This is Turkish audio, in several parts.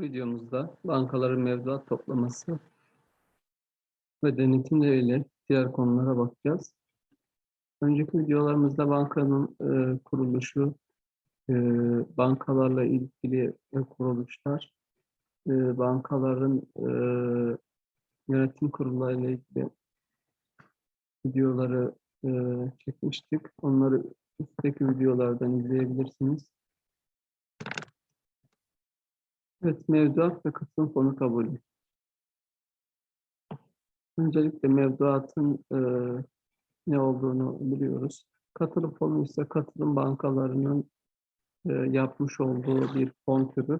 videomuzda bankaların mevduat toplaması ve denetimleriyle diğer konulara bakacağız. Önceki videolarımızda bankanın e, kuruluşu, e, bankalarla ilgili kuruluşlar, e, bankaların e, yönetim kurullarıyla ilgili videoları e, çekmiştik. Onları üstteki videolardan izleyebilirsiniz. Evet, mevduat ve katılım fonu kabulü. Öncelikle mevduatın e, ne olduğunu biliyoruz. Katılım fonu ise katılım bankalarının e, yapmış olduğu bir fon türü.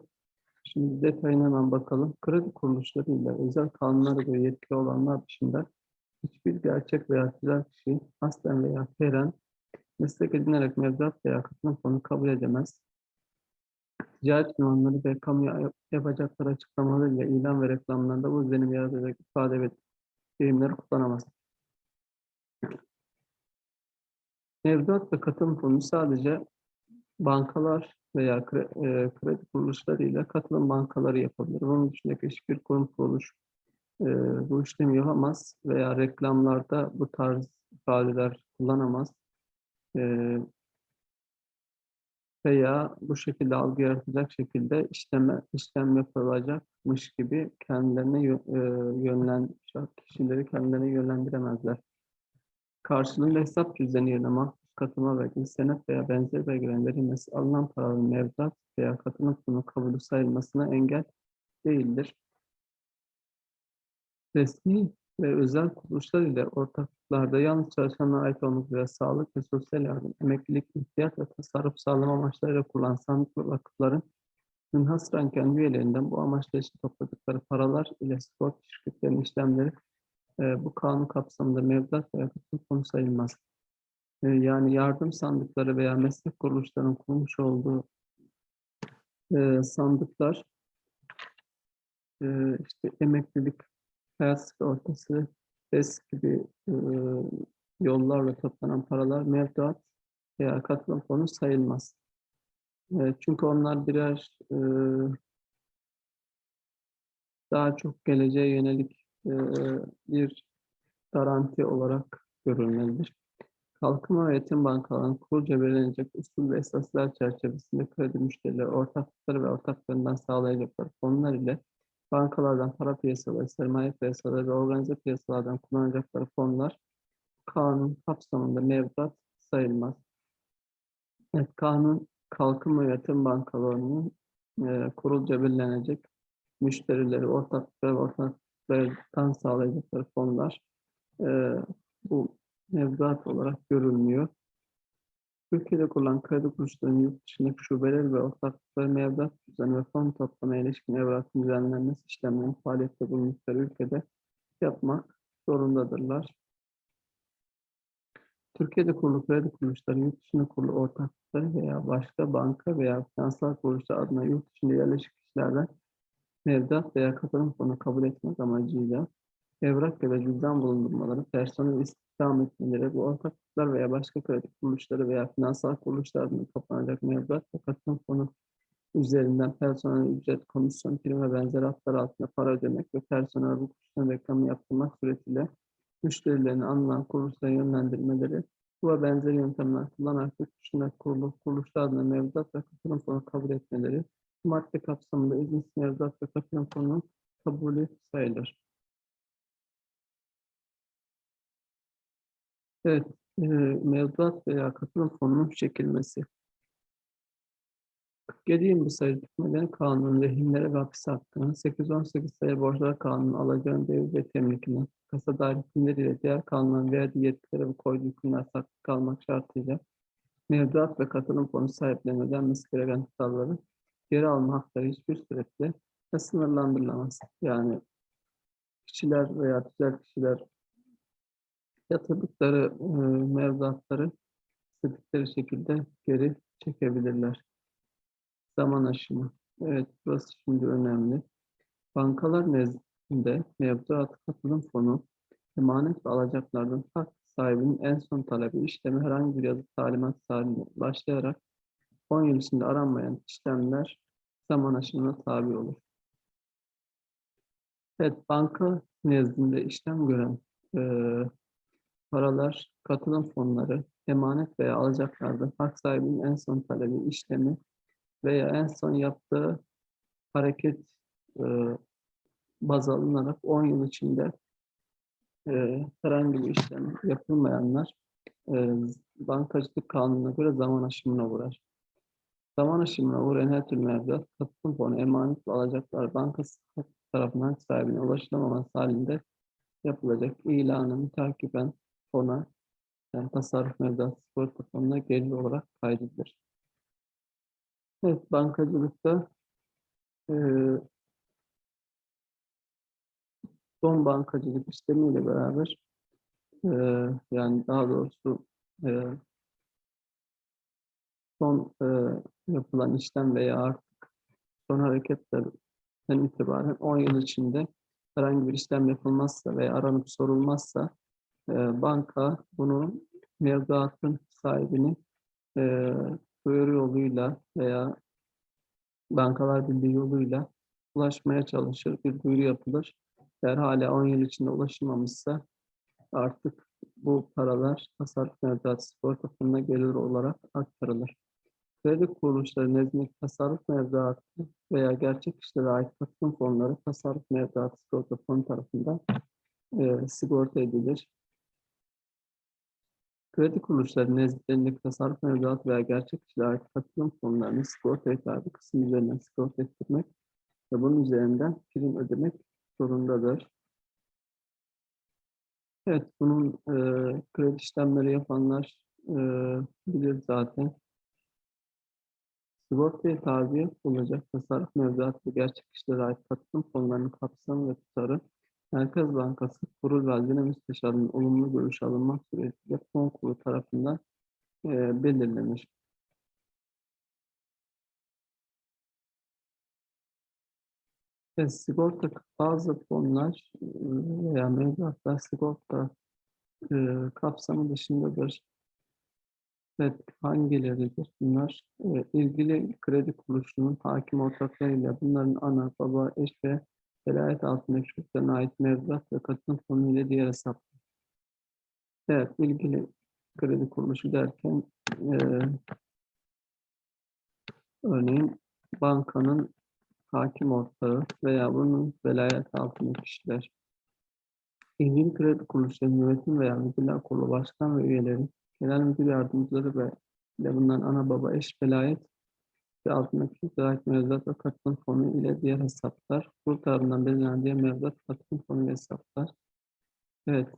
Şimdi detayına bakalım. Kredi kuruluşlarıyla özel kanunları ve yetki olanlar dışında hiçbir gerçek veya tüzel kişi aslen veya feren meslek edinerek mevduat veya katılım fonu kabul edemez. Ticaret ünvanları ve kamuya yapacakları açıklamalarıyla ilan ve reklamlarında bu izlenim yaratacak ifade ve deyimleri kullanamaz. Mevduat ve katılım fonu sadece bankalar veya e, kredi kuruluşlarıyla katılım bankaları yapabilir. Bunun dışındaki hiçbir kurum kuruluş e, bu işlemi yapamaz veya reklamlarda bu tarz ifadeler kullanamaz. E, veya bu şekilde algı yaratacak şekilde işleme, işlem yapılacakmış gibi kendilerine yö- yönlen kişileri kendilerine yönlendiremezler. Karşılığında hesap cüzdanı yerine mahsus belgesi, senet veya benzeri belgelerin verilmesi alınan paranın mevduat veya katılım fonu kabulü sayılmasına engel değildir. Resmi ve özel kuruluşlar ile ortaklıklarda yalnız çalışanlara ait olmak üzere sağlık ve sosyal yardım, emeklilik, ihtiyat ve tasarruf sağlama amaçlarıyla kurulan sandık ve vakıfların münhasıran kendi üyelerinden bu amaçlar için topladıkları paralar ile spor şirketlerinin işlemleri e, bu kanun kapsamında mevduat veya katılım fonu sayılmaz. E, yani yardım sandıkları veya meslek kuruluşlarının kurmuş olduğu e, sandıklar e, işte emeklilik, hayat sigortası, BES gibi e, yollarla toplanan paralar mevduat veya katılım fonu sayılmaz. E, çünkü onlar birer e, daha çok geleceğe yönelik e, bir garanti olarak görülmelidir. Kalkınma ve Yetim Bankalarının kurulca belirlenecek usul ve esaslar çerçevesinde kredi müşterileri ortaklıkları ve ortaklarından sağlayacakları fonlar ile bankalardan para piyasaları, sermaye piyasaları ve organize piyasalardan kullanacakları fonlar kanun kapsamında mevduat sayılmaz. Evet, kanun kalkınma ve yatırım bankalarının e, kurulca belirlenecek müşterileri, ortaklıkları ve ortaklıklardan sağlayacakları fonlar e, bu mevduat olarak görülmüyor. Türkiye'de kurulan kredi kuruluşlarının yurt dışındaki şubeleri ve ortaklıkları mevduat düzeni ve fon toplamaya ilişkin evrakın düzenlenmesi işlemlerini faaliyette bulundukları ülkede yapmak zorundadırlar. Türkiye'de kurulu kredi kuruluşları, yurt dışında kurulu ortaklıkları veya başka banka veya finansal kuruluşlar adına yurt dışında yerleşik kişilerden mevduat veya katılım fonu kabul etmek amacıyla evrak ya da cüzdan bulundurmaları, personel istihdam etmeleri, bu ortaklıklar veya başka kredi kuruluşları veya finansal kuruluşlardan toplanacak mevduat ve katılım fonu üzerinden personel ücret, komisyon, prim ve benzeri hatlar altında para ödemek ve personel bu kuruluşların reklamı yaptırmak suretiyle müşterilerini alınan kuruluşlara yönlendirmeleri bu ve benzeri yöntemler kullanarak yurt dışında kurulu kuruluşlarla mevduat ve katılım fonu kabul etmeleri bu madde kapsamında izinsiz mevduat ve katılım fonunun kabulü sayılır. Evet, e, mevduat veya katılım fonunun çekilmesi. 47 sayılı hükümlerin kanunun rehinlere ve hapis hakkının 818 sayılı borçlar kanunun alacağın devir ve temlikinin kasa dair hükümleriyle diğer kanunların verdiği yetkilere ve koyduğu hükümler saklı kalmak şartıyla mevduat ve katılım fonu sahiplerine ödenmesi gereken tutarları geri alma hakları hiçbir suretle sınırlandırılamaz. Yani kişiler veya tüzel kişiler yatırdıkları e, mevduatları istedikleri şekilde geri çekebilirler. Zaman aşımı. Evet, burası şimdi önemli. Bankalar nezdinde mevduat katılım fonu, emanet ve alacaklardan hak sahibinin en son talebi işlemi herhangi bir yazı talimat halinde başlayarak 10 yıl içinde aranmayan işlemler zaman aşımına tabi olur. Evet, banka nezdinde işlem gören eee, paralar, katılım fonları, emanet veya alacaklarda hak sahibinin en son talebi işlemi veya en son yaptığı hareket eee, baz alınarak 10 yıl içinde eee, herhangi bir işlem yapılmayanlar eee, bankacılık kanununa göre zaman aşımına uğrar. Zaman aşımına uğrayan her türlü mevduat, katılım fonu, emanet ve alacaklar bankası tarafından sahibine ulaşılamaması halinde yapılacak ilanın takiben fona yani tasarruf mevduat sigorta fonuna gelir olarak kaydedilir. Evet, bankacılıkta eee son bankacılık işlemiyle beraber eee, yani daha doğrusu eee, son eee, yapılan işlem veya artık son hareketlerden itibaren 10 yıl içinde herhangi bir işlem yapılmazsa veya aranıp sorulmazsa banka bunu mevduatın sahibini eee duyuru yoluyla veya Bankalar Birliği yoluyla ulaşmaya çalışır. Bir duyuru yapılır. Eğer hala 10 yıl içinde ulaşılmamışsa artık bu paralar tasarruf mevduat sigorta fonuna gelir olarak aktarılır. Kredi kuruluşları nezdindeki tasarruf mevduatı veya gerçek kişilere ait katılım fonları tasarruf mevduat sigorta fonu tarafından eee, sigorta edilir. Kredi kuruluşları nezdindeki tasarruf mevduat veya gerçek kişilere ait katılım fonlarını sigorta tabi kısım üzerinden sigorta ettirmek ve bunun üzerinden prim ödemek zorundadır. Evet, bunun eee kredi işlemleri yapanlar eee, bilir zaten. Sigortaya tabi olacak tasarruf mevduat ve gerçek kişilere ait katılım fonlarının kapsamı ve tutarı Merkez Bankası Kurul ve Hazine Müsteşarı'nın olumlu görüş alınmak suretiyle fon kurulu tarafından eee, belirlenir. Ve sigorta bazı fonlar veya mevduatlar sigorta eee, kapsamı dışındadır. Evet, hangileridir bunlar? Eee, ilgili kredi kuruluşunun hakim ortaklarıyla bunların ana, baba, eş ve velayet altındaki çocuklarına ait mevduat ve katılım fonu ile diğer hesaplar. Evet, ilgili kredi kuruluşu derken eee, örneğin bankanın hakim ortağı veya bunun velayet altındaki kişiler. İlgili kredi kuruluşlarının yönetim veya müdürler kurulu başkan ve üyeleri, genel müdür yardımcıları ve bunların ana baba eş velayet ve altındaki ait mevduat ve katılım fonu ile diğer hesaplar. Kurul tarafından belirlenen diğer mevduat katılım fonu ve hesaplar. Evet.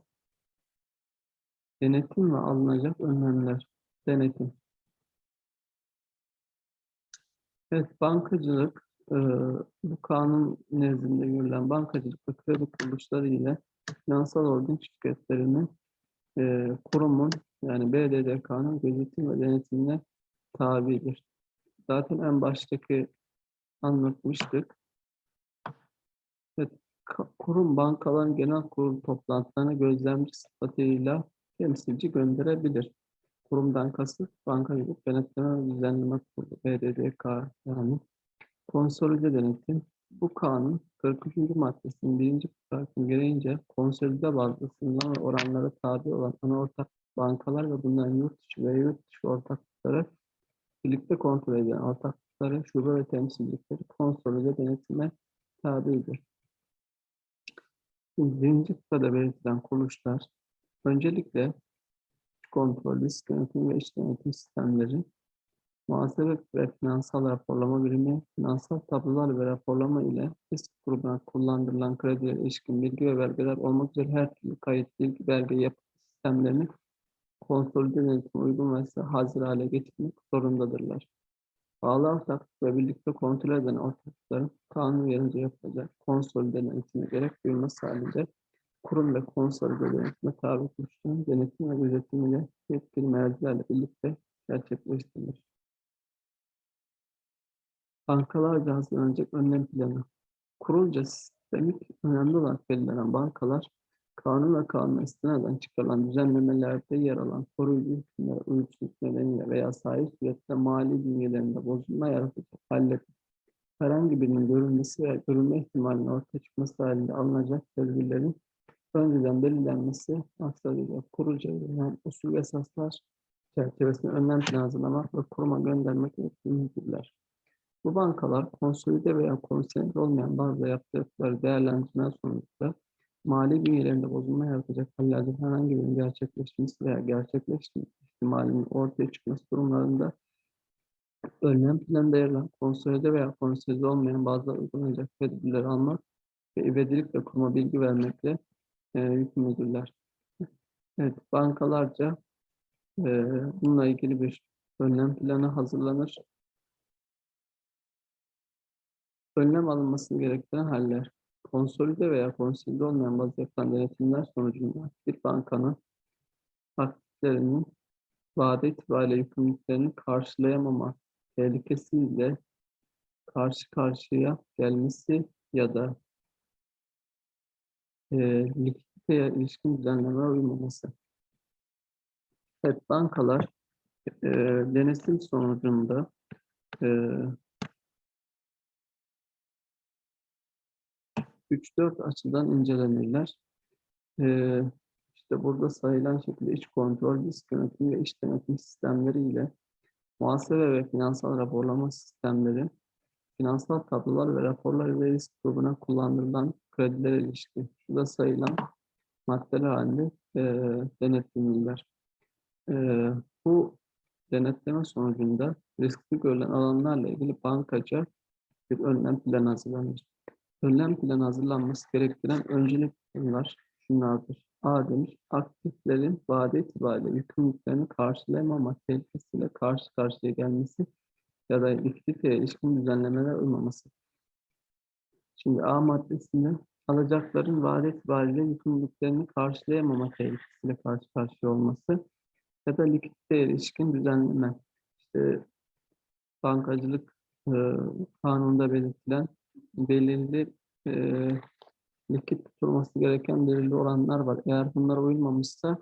Denetim ve alınacak önlemler. Denetim. Evet, bankacılık, eee, bu kanun nezdinde görülen bankacılık ve kredi kuruluşları ile finansal holding şirketlerinin eee, kurumun yani BDDK'nın gözetim ve denetimine tabidir. Zaten en baştaki anlatmıştık. Evet, kurum bankaların genel kurul toplantılarına gözlemci sıfatıyla temsilci gönderebilir. Kurumdan kasıt bankacılık denetleme ve düzenleme kurulu BDDK yani konsolide denetim. Bu kanun 43. maddesinin birinci fıkrasının gereğince konsolide bazlı oranlara tabi olan ana ortak bankalar ve bunların yurt dışı ve yurt dışı ortaklıkları birlikte kontrol edilen ortaklıkları, şube ve temsilcilikleri konsolide denetime tabidir. Birinci fıkrada belirtilen kuruluşlar öncelikle kontrol, risk yönetimi ve iş denetim sistemleri, muhasebe ve finansal raporlama birimi, finansal tablolar ve raporlama ile risk grubuna kullandırılan kredilere ilişkin bilgi ve belgeler olmak üzere her türlü kayıt, bilgi, belge yapı sistemlerini konsolide denetime uygun ve hazır hale getirmek zorundadırlar. Bağlı ortaklık ve birlikte kontrol eden ortaklıkların kanun uyarınca yapılacak konsolide denetime gerek duyulması halinde kurum ve konsolide denetime tabi kuruluşların denetim ve gözetimiyle yetkili mercilerle birlikte gerçekleştirilir. Bankalarca hazırlanacak önlem planı. Kurulca sistemik önemli olarak belirlenen bankalar, kanun ve kanuna istinaden çıkarılan düzenlemelerde yer alan koruyucu hükümler uyumsuzluk nedeniyle veya sahip surette mali bünyelerinde bozulma yaratacak halde herhangi birinin görülmesi veya görülme ihtimalinin ortaya çıkması halinde alınacak tedbirlerin önceden belirlenmesi maksadıyla kurucu verilen usul ve esaslar çerçevesinde önlem planı hazırlamak ve kuruma göndermek yükümlüdürler. Bu bankalar konsolide veya konsolide olmayan bazı yaptıkları değerlendirme sonucunda mali bünyelerinde bozulma yaratacak hallerde herhangi birinin gerçekleşmesi veya gerçekleşme ihtimalinin ortaya çıkması durumlarında önlem planında yer alan konsolide veya konsolide olmayan bazı uygulanacak tedbirleri almak ve ivedilikle kuruma bilgi vermekle e, yükümlüdürler. Evet, bankalarca e, bununla ilgili bir önlem planı hazırlanır. Önlem alınması gerektiren haller, konsolide veya konsolide olmayan bazı yapılan denetimler sonucunda bir bankanın aktiflerinin vade itibariyle yükümlülüklerini karşılayamama tehlikesiyle karşı karşıya gelmesi ya da e, likiditeye ilişkin düzenleme uymaması. Evet, bankalar e, denetim sonucunda e, 3-4 açıdan incelenirler. E, işte burada sayılan şekilde iç kontrol, risk yönetimi ve iç denetim sistemleri ile muhasebe ve finansal raporlama sistemleri, finansal tablolar ve raporlar ve risk grubuna kullanılan kredilere ilişkin. Şurada sayılan maddeler halinde e, denetlenirler. E, bu denetleme sonucunda riskli görülen alanlarla ilgili bankaca bir önlem planı hazırlanır. Önlem planı hazırlanması gerektiren öncelik bunlar şunlardır. A demiş, aktiflerin vade itibariyle yükümlülüklerini karşılayamama tehlikesiyle karşı karşıya gelmesi ya da likiditeye ilişkin düzenlemeler uymaması. Şimdi A maddesinde alacakların vade itibariyle yükümlülüklerini karşılayamama tehlikesiyle karşı karşıya olması ya da likiditeye ilişkin düzenleme. İşte bankacılık e, kanununda belirtilen belirli e, likit tutulması gereken belirli oranlar var. Eğer bunlar uyulmamışsa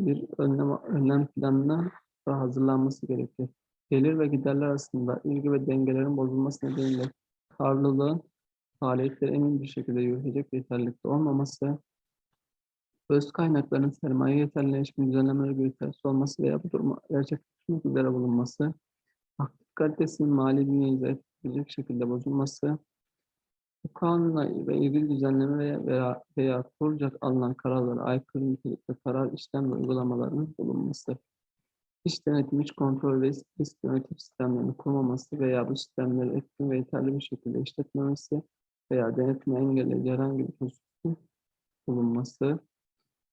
bir önlem, önlem planına hazırlanması gerekir. Gelir ve giderler arasında ilgi ve dengelerin bozulması nedeniyle karlılığın faaliyetleri emin bir şekilde yürütecek yeterlilikte olmaması, öz kaynakların sermaye yeterliğine ilişkin düzenlemeleri yetersiz olması veya bu duruma gerçekleşmek üzere bulunması, aktif kalitesinin mali bünyeyi zayıf şekilde bozulması, bu kanunla ve ilgili düzenleme veya, veya, kurulacak alınan kararlara aykırı nitelikte karar işlem ve uygulamalarının bulunması. İş denetim, iç kontrol ve risk yönetim sistemlerinin kurmaması veya bu sistemleri etkin ve yeterli bir şekilde işletmemesi veya denetimi engelleyici herhangi bir hususun bulunması,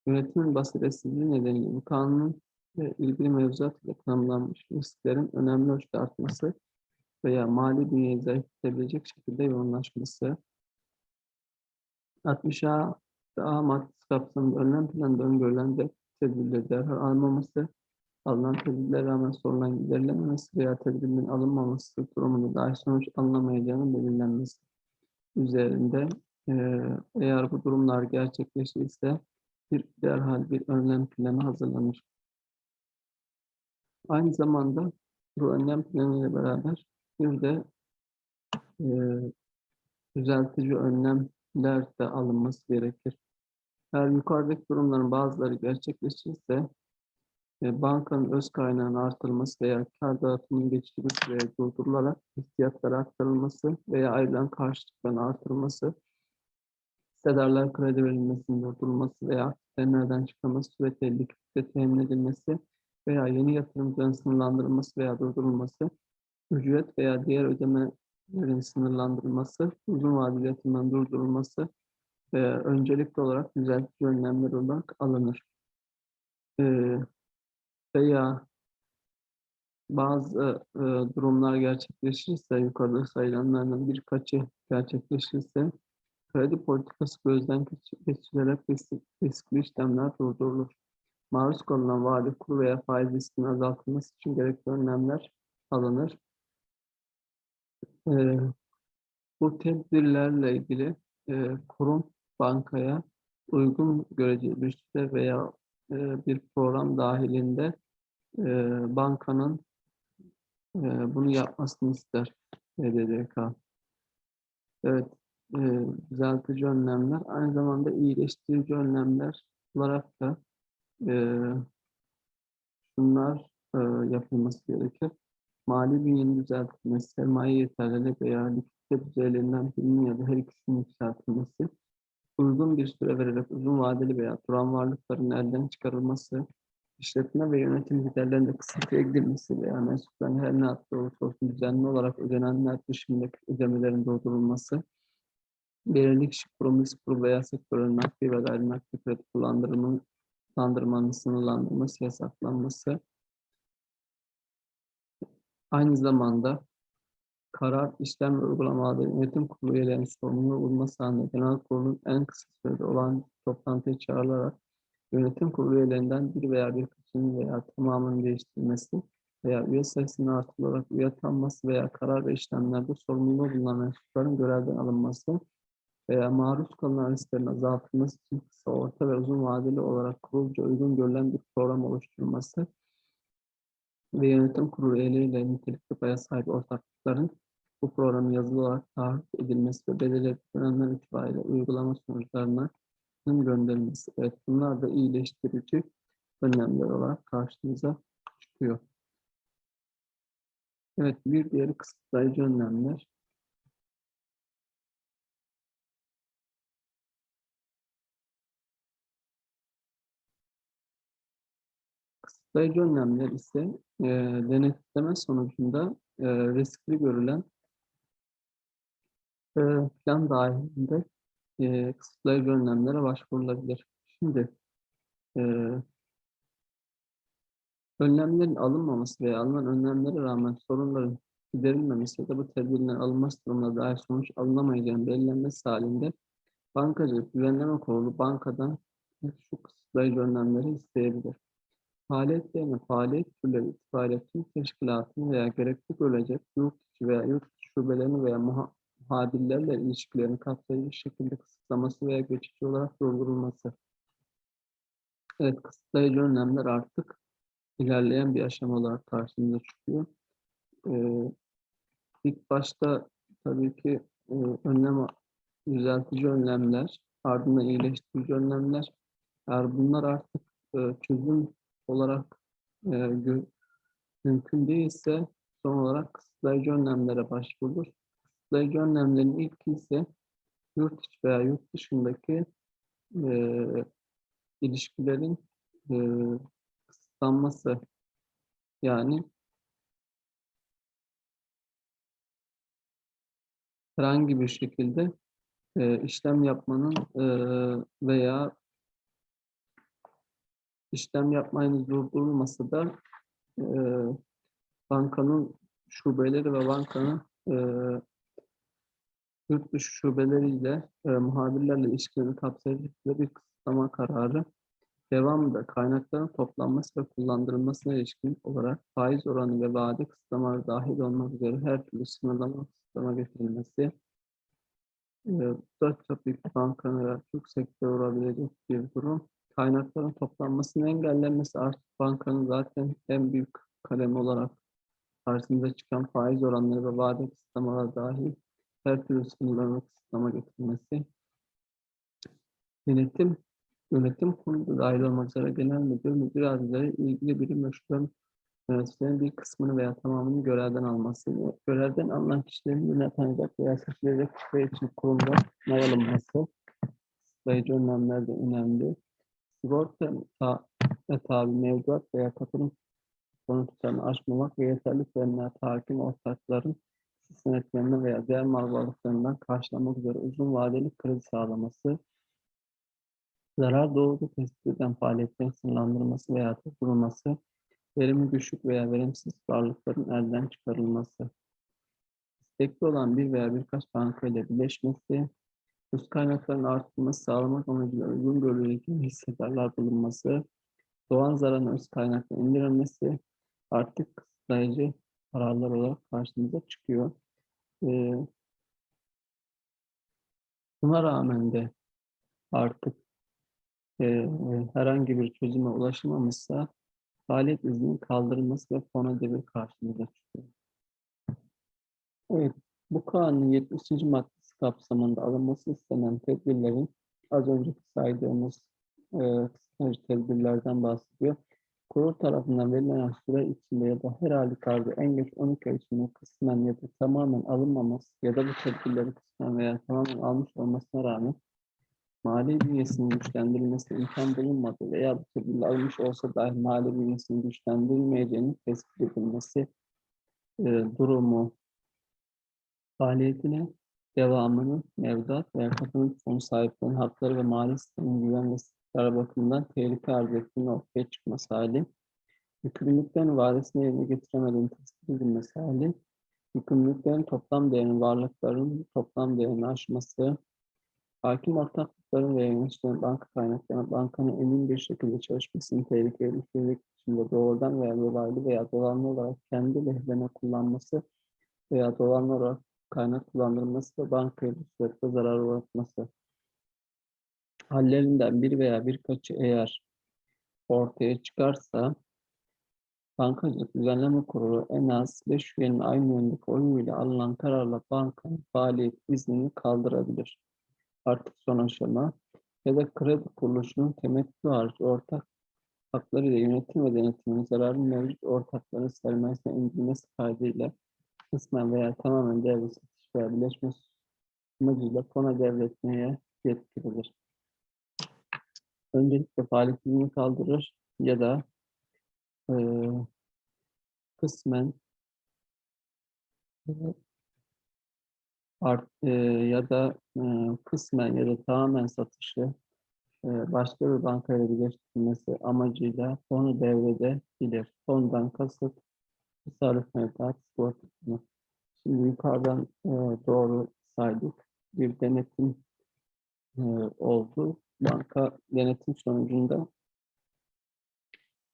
yönetimin basiretsizliği nedeniyle bu kanunun ve ilgili mevzuat ile tanımlanmış risklerin önemli ölçüde artması veya mali bünyeyi zayıflatabilecek şekilde yoğunlaşması, 60A A maddesi kapsamında önlem planında öngörülen de tedbirleri derhal almaması, alınan tedbirlere rağmen sorulan giderilememesi veya tedbirin alınmaması durumunda dahi sonuç alınamayacağının belirlenmesi üzerinde eğer bu durumlar gerçekleşirse bir derhal bir önlem planı hazırlanır. Aynı zamanda bu önlem planı ile beraber bir de e, düzeltici önlemler de alınması gerekir. Eğer yukarıdaki durumların bazıları gerçekleşirse e, bankanın öz kaynağının artırılması veya kar dağıtımının geçici bir süreye durdurularak ihtiyatlara aktarılması veya ayrılan karşılıkların artırılması, hissedarlar kredi verilmesinin durdurulması veya aktiflerden çıkarılması suretiyle likidite temin edilmesi veya yeni yatırımcıların sınırlandırılması veya durdurulması, ücret veya diğer ödemelerin sınırlandırılması, uzun vadeli yatırımların durdurulması e, öncelikli olarak düzeltici önlemler olarak alınır. E, veya bazı e, durumlar gerçekleşirse, yukarıda sayılanlardan birkaçı gerçekleşirse, kredi politikası gözden geçirilerek riskli, işlemler durdurulur. Maruz kalınan vade kuru veya faiz riskinin azaltılması için gerekli önlemler alınır. E, bu tedbirlerle ilgili e, kurum bankaya uygun göreceği süre veya e, bir program dahilinde e, bankanın e, bunu yapmasını ister BDDK. Evet, e, düzeltici önlemler, aynı zamanda iyileştirici önlemler olarak da e, şunlar e, yapılması gerekir. Mali bünyenin düzeltilmesi, sermaye yeterliliği veya likidite düzeylerinden birinin ya da her ikisinin yükseltilmesi, uygun bir süre vererek uzun vadeli veya duran varlıkların elden çıkarılması, işletme ve yönetim giderlerinde kısıtlıya gidilmesi veya mensupların her ne yaptığı olursa olsun düzenli olarak ödenenler dışındaki ödemelerin durdurulması, belirli kişi kurum, risk grubu veya sektörün nakdi ve gayrimakdi kredi kullandırmanın sınırlandırılması, yasaklanması, aynı zamanda karar, işlem ve uygulamalarda yönetim kurulu üyelerinin sorumluluğu olması halinde genel kurulun en kısa sürede olan toplantıya çağrılarak yönetim kurulu üyelerinden bir veya birkaçının veya tamamının değiştirilmesi veya üye sayısının artırılarak üye atanması veya karar ve işlemlerde sorumluluğu bulunan mensupların görevden alınması veya maruz kalınan risklerin azaltılması için kısa, orta ve uzun vadeli olarak kurulca uygun görülen bir program oluşturulması ve yönetim kurulu üyeleriyle nitelikli paya sahip ortaklıkların bu programın yazılı olarak taahhüt edilmesi ve belirli dönemler itibariyle uygulama sonuçlarına gönderilmesi. Evet, bunlar da iyileştirici önlemler olarak karşımıza çıkıyor. Evet, bir diğeri kısıtlayıcı önlemler. Kısıtlayıcı önlemler ise e, denetleme sonucunda e, riskli görülen e, plan dahilinde e, kısıtlayıcı önlemlere başvurulabilir. Şimdi e, önlemlerin alınmaması veya alınan önlemlere rağmen sorunların giderilmemesi ya da bu tedbirlerin alınması durumunda dair sonuç alınamayacağının belirlenmesi halinde bankacılık düzenleme kurulu bankadan şu kısıtlayıcı önlemleri isteyebilir. Faaliyetlerini faaliyet türleri itibariyle tüm teşkilatın veya gerekli görecek yurt içi veya yurt dışı şubelerini veya muha muhabirlerle ilişkilerini kapsayıcı şekilde kısıtlaması veya geçici olarak durdurulması. Evet, kısıtlayıcı önlemler artık ilerleyen bir aşama olarak karşımıza çıkıyor. Ee, ilk başta tabii ki e, önlem düzeltici önlemler, ardından iyileştirici önlemler. Eğer bunlar artık e, çözüm olarak e, mümkün değilse son olarak kısıtlayıcı önlemlere başvurulur. Kısıtlayıcı önlemlerin ilki ise yurt içi veya yurt dışındaki e, ilişkilerin e, kısıtlanması. Yani herhangi bir şekilde e, işlem yapmanın e, veya işlem yapmayın durdurulması da e, bankanın şubeleri ve bankanın e, yurt dışı şubeleriyle e, muhabirlerle ilişkilerini kapsayıcı bir kısıtlama kararı devamında kaynakların toplanması ve kullandırılmasına ilişkin olarak faiz oranı ve vade kısıtlamaları dahil olmak üzere her türlü sınırlama kısıtlama getirilmesi e, bankanın ve Türk sektörü olabilecek bir durum. Kaynakların toplanmasının engellenmesi artık bankanın zaten en büyük kalem olarak karşımıza çıkan faiz oranları ve vade kısıtlamaları dahil her türlü sınırlama kısıtlama getirilmesi, yönetim, yönetim kurulu dahil olmak üzere genel müdür, müdür yardımcıları ilgili birim ve yöneticilerin bir kısmını veya tamamını görevden alması, görevden alınan kişilerin yönetenecek veya seçilecek kişiler için kurumda alınması, sayıcı önlemler de önemli. Sigorta ve tabi mevduat veya katılım sonuçlarını aşmamak ve yeterli teminat hakim ortakların senetlerine veya diğer mal varlıklarından karşılamak üzere uzun vadeli kredi sağlaması, zarar doğru tespit eden faaliyetlerin sınırlandırılması veya durdurulması, verimi düşük veya verimsiz varlıkların elden çıkarılması, istekli olan bir veya birkaç banka ile birleşmesi, öz kaynakların artırılması sağlamak amacıyla uygun görülecek hissedarlar bulunması, doğan zararın öz kaynakla indirilmesi artık kısıtlayıcı kararlar olarak karşımıza çıkıyor. Ee, buna rağmen de artık e, herhangi bir çözüme ulaşılmamışsa faaliyet izninin kaldırılması ve fona devir karşımıza çıkıyor. Evet, bu kanunun 70. maddesi kapsamında alınması istenen tedbirlerin az önceki saydığımız e, kısıtlayıcı tedbirlerden bahsediyor. Kurul tarafından verilen süre içinde ya da her halükarda en geç 12 ay içinde kısmen ya da tamamen alınmaması ya da bu tedbirleri kısmen veya tamamen almış olmasına rağmen mali bünyesinin güçlendirilmesi imkan bulunmadı veya bu tedbirler alınmış olsa dahi mali bünyesinin güçlendirilmeyeceğinin tespit edilmesi e, durumu faaliyetine devamının mevduat veya katılım fonu sahiplerinin hakları ve mali sistemin güven ve istikrar bakımından tehlike arz ettiğinin ortaya çıkması hali, yükümlülüklerin vadesini yerine getiremediğini tespit edilmesi hali, yükümlülüklerin toplam değerinin varlıkların toplam değerini aşması, hakim ortaklıkların ve yöneticilerin banka kaynaklarına bankanın emin bir şekilde çalışmasını tehlikeye düşürmek içinde doğrudan veya dolaylı veya dolanlı olarak kendi lehlerine kullanması veya dolanlı olarak kaynak kullandırılması ve bankaya bu surette zarar uğratması. Hallerinden bir veya birkaçı eğer ortaya çıkarsa Bankacılık Düzenleme Kurulu en az 5 üyenin aynı yöndeki oyuyla alınan kararla bankanın faaliyet iznini kaldırabilir. Artık son aşama ya da kredi kuruluşunun temettü harcı ortak haklarıyla yönetim ve denetimin zararlı mevcut ortakların sermayesine indirilmesi kaydıyla kısmen veya tamamen devre satış veya birleşme amacıyla fona devretmeye yetkilidir. Öncelikle faaliyet izni kaldırır ya da eee kısmen art, eee, ya da eee, kısmen ya da tamamen satışı eee, başka bir bankayla birleştirilmesi amacıyla fonu devredebilir. Fondan kasıt tasarruf mevduat sigortasını. Şimdi yukarıdan eee, doğru saydık. Bir denetim eee, oldu. Banka denetim sonucunda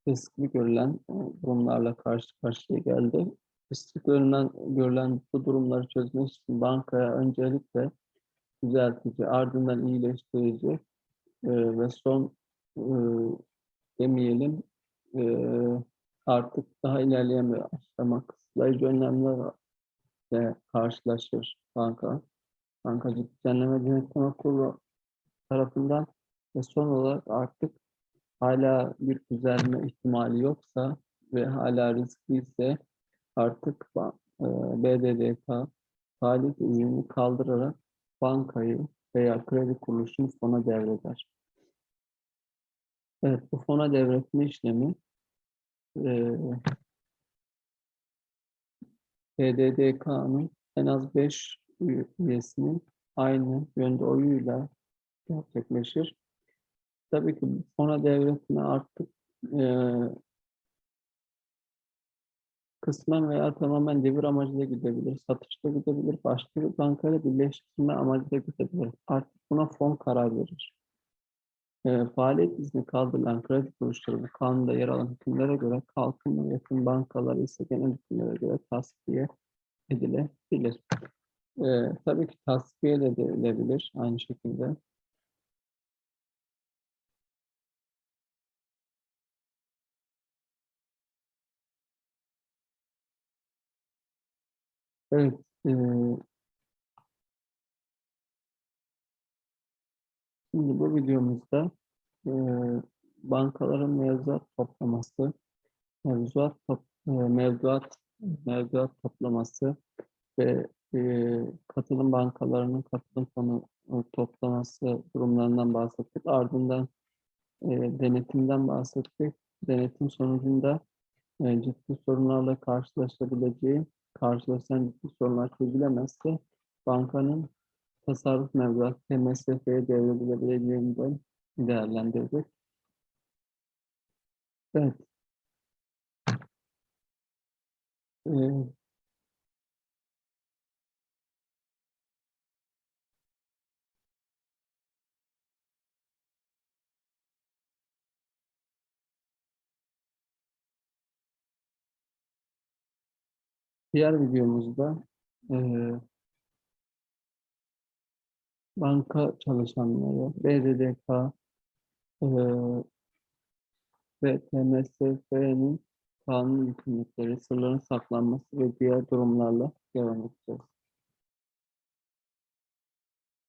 riskli görülen e, durumlarla karşı karşıya geldi. Riskli görülen, görülen bu durumları çözmek için bankaya öncelikle düzeltici, ardından iyileştirici e, ve son e, demeyelim e, artık daha ilerleyen bir aşama kısıtlayıcı önlemlerle karşılaşır banka. Bankacılık Düzenleme Denetleme Kurulu tarafından ve son olarak artık hala bir düzelme ihtimali yoksa ve hala riskli ise artık ba- e, BDDK faaliyet iznini kaldırarak bankayı veya kredi kuruluşunu fona devreder. Evet, bu fona devretme işlemi e, BDDK'nın en az 5 üyesinin aynı yönde oyuyla gerçekleşir. Tabii ki bu fona devretme artık eee kısmen veya tamamen devir amacıyla gidebilir, satışta gidebilir, başka bir bankayla birleştirme amacıyla gidebilir. Artık buna fon karar verir. Eee, faaliyet izni kaldırılan kredi kuruluşları kanunda yer alan hükümlere göre kalkınma yakın bankaları ise genel hükümlere göre tasfiye edilebilir. Eee, tabii ki tasfiye edilebilir aynı şekilde. Evet, eee, şimdi bu videomuzda eee, bankaların mevduat toplaması, mevduat top, eee, mevduat mevduat toplaması ve eee, katılım bankalarının katılım fonu e, toplaması durumlarından bahsettik. Ardından eee, denetimden bahsettik. Denetim sonucunda e, ciddi sorunlarla karşılaşabileceği, karşılaşan ciddi sorunlar çözülemezse bankanın tasarruf mevduat MSF'ye devredilebileceğini de değerlendirdik. Evet. Ee, diğer videomuzda eee banka çalışanları, BDDK eee ve TMSF'nin kanun yükümlülükleri, sırların saklanması ve diğer durumlarla devam edeceğiz.